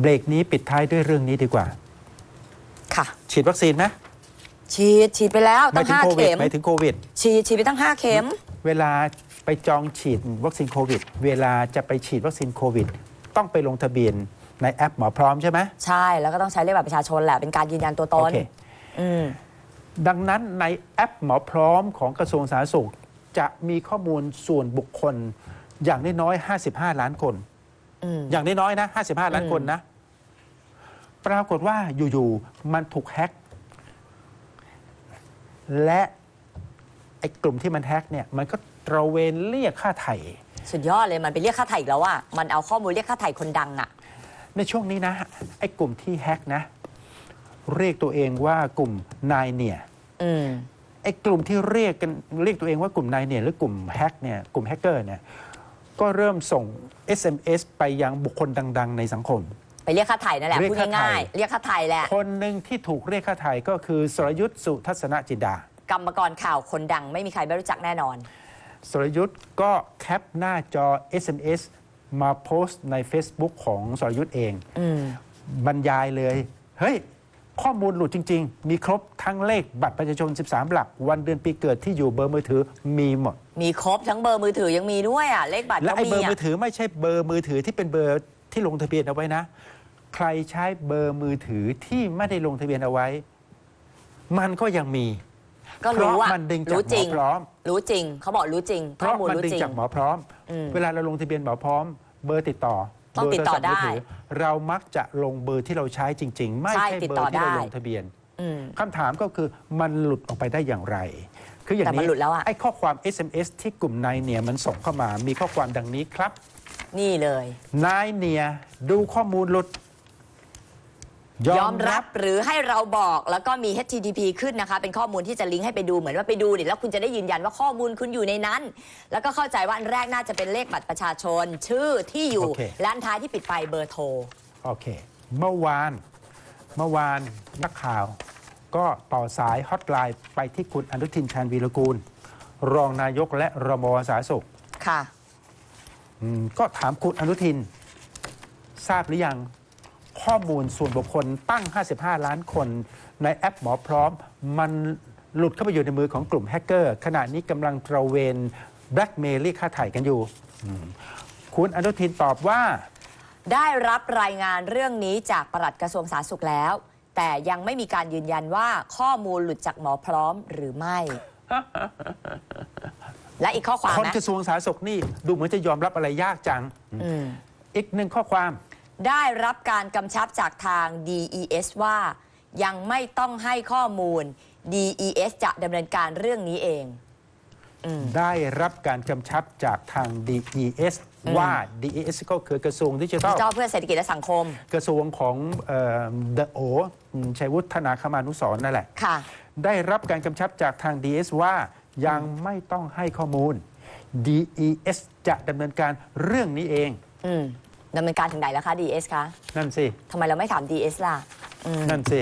เบรกนี้ปิดท้ายด้วยเรื่องนี้ดีกว่า ค่ะ ฉีดวัคซีนไหมฉีดฉีดไปแล้วไม่ตั้งถึงห้าโควิดเข็มไม่ถึงโควิด ฉีดฉีดไปตั้งห้าเข็ม เวลาไปจองฉีดวัคซีนโควิด เวลาจะไปฉีดวัคซีนโควิด ต้องไปลงทะเบียนในแอปหมอพร้อมใช่ไหมใช่แล้วก็ต้องใช้เลขบัตรประชาชนแหละเป็นการยืนยันตัวตโอนเคอืมดังนั้นในแอปหมอพร้อมของกระทรวงสาธารณสุข จะมีข้อมูลส่วนบุคคลอย่างน้อยๆ55 ล้านคน อืมอย่างน้อยๆนะ55 ล้านคนนะ ปรากฏว่าอยู่ๆมันถูกแฮ็กและไอ้กลุ่มที่มันแฮ็กเนี่ยมันก็ตระเวนเรียกค่าไถ่ สุดยอดเลยมันไปเรียกค่าไถ่อีกแล้วอะมันเอาข้อมูลเรียกค่าไถ่คนดังอะ ในช่วงนี้นะ ไอ้กลุ่มที่แฮ็กนะ เรียกตัวเองว่ากลุ่มนายเนี่ยอืมไอ้กลุ่มที่เรียกกันเรียกตัวเองว่ากลุ่มนายเนี่ยหรือกลุ่มแฮกเนี่ยกลุ่มแฮกเกอร์เนี่ย ก็เริ่มส่ง SMS ไปยังบุคคลดัง ๆ ในสังคม ไปเรียกค่าไถ่นั่นแหละเรียกพูดค่าไถ่ ง่ายๆเรียกค่าไถ่แหละคนหนึ่งที่ถูกเรียกค่าไถ่ก็คือสรยุทธ์สุทัศนจินดา กรรมกรข่าวคนดังไม่มีใครไม่รู้จักแน่นอน สรยุทธ์ก็แคปหน้าจอ SMS มาโพสต์ใน Facebook ของสรยุทธ์เอง อืม บรรยายเลย เฮ้ย ข้อมูลหลุดจริง ๆ มีครบทั้งเลขบัตรประชาชน 13 หลัก วันเดือนปีเกิดที่อยู่เบอร์มือถือมีหมด มีครบทั้งเบอร์มือถือยังมีด้วยอะเลขบัตรและก็ไอ้มีเบอร์อะมือถือไม่ใช่เบอร์มือถือที่เป็นเบอร์ที่ลงทะเบียนเอาไว้นะ ใครใช้เบอร์มือถือที่ไม่ได้ลงทะเบียนเอาไว้ มันก็ยังมี ก็รู้อะเพราะมันดึงจากรู้จริงหมอพร้อม รู้จริง เขาบอกรู้จริงเพข้อราะมูลมันรู้ดึงจริง จากหมอพร้อม อืม เวลาเราลงทะเบียนหมอพร้อม เบอร์ติดต่อ ต้องติดต่อเบร์โทรศัพท์มืได้ถืเรามักจะลงเบอร์ที่เราใช้จริง ๆ ไม่ใช่ใช่ติดเบอต่อร์ที่เราได้ลงทะเบียนอืมคำถามก็คือมันหลุดออกไปได้อย่างไร คืออย่างแต่มันนี้หลุดแล้วอะไอ้ข้อความ SMS ที่กลุ่มนายเนี่ยมันส่งเข้ามามีข้อความดังนี้ครับ นี่เลยนายเนี่ยดูข้อมูลหลุด ยอมรับหรือให้เราบอกแล้วก็มี HTTP ขึ้นนะคะ เป็นข้อมูลที่จะลิงก์ให้ไปดูเหมือนว่าไปดูดิแล้วคุณจะได้ยืนยันว่าข้อมูลคุณอยู่ในนั้น แล้วก็เข้าใจว่าอันแรกน่าจะเป็นเลขบัตรประชาชน ชื่อที่อยู่โอเค และอันท้ายที่ปิดไปเบอร์โทร โอเค เมื่อวาน เมื่อวานนักข่าว ก็ต่อสายฮอตไลน์ไปที่คุณอนุทินชาญวีรกูล รองนายกและรมวสาธารณสุขค่ะ อืมก็ถามคุณอนุทิน ทราบหรือยัง ข้อมูลส่วนบุคคลตั้ง 55 ล้านคน ในแอปหมอพร้อม มันหลุดเข้าไปอยู่ในมือของกลุ่มแฮกเกอร์ ขณะนี้กำลังตระเวนแบล็กเมย์เรียกค่าไถ่กันอยู่อืมคุณอนุทินตอบว่า ได้รับรายงานเรื่องนี้จากปลัดกระทรวงสาธารณสุขแล้ว แต่ยังไม่มีการยืนยันว่าข้อมูลหลุดจากหมอพร้อมหรือไม่ และอีกข้อความคนนะกระทรวงสาธารณสุขนี่ ดูเหมือนจะยอมรับอะไรยากจัง อืม อีกหนึ่งข้อความ ได้รับการกำชับจากทาง DES ว่ายังไม่ต้องให้ข้อมูล DES จะดำเนินการเรื่องนี้เองอืมได้รับการกำชับจากทาง DES ว่า DES ก็คือกระทรวงดิจิทัลเจ้าเพื่อเศรษฐกิจและสังคมกระทรวงของเอ่อ The O ชัยวุฒนาคมานุสรณ์นั่นแหละ ค่ะ ได้รับการกำชับจากทาง DS ว่ายังไม่ต้องให้ข้อมูล DES จะดำเนินการเรื่องนี้เอง อืม ดำเนินการถึงไหนแล้วคะ DES คะนั่นสิทำไมเราไม่ถาม DS ล่ะอืม นั่นสิ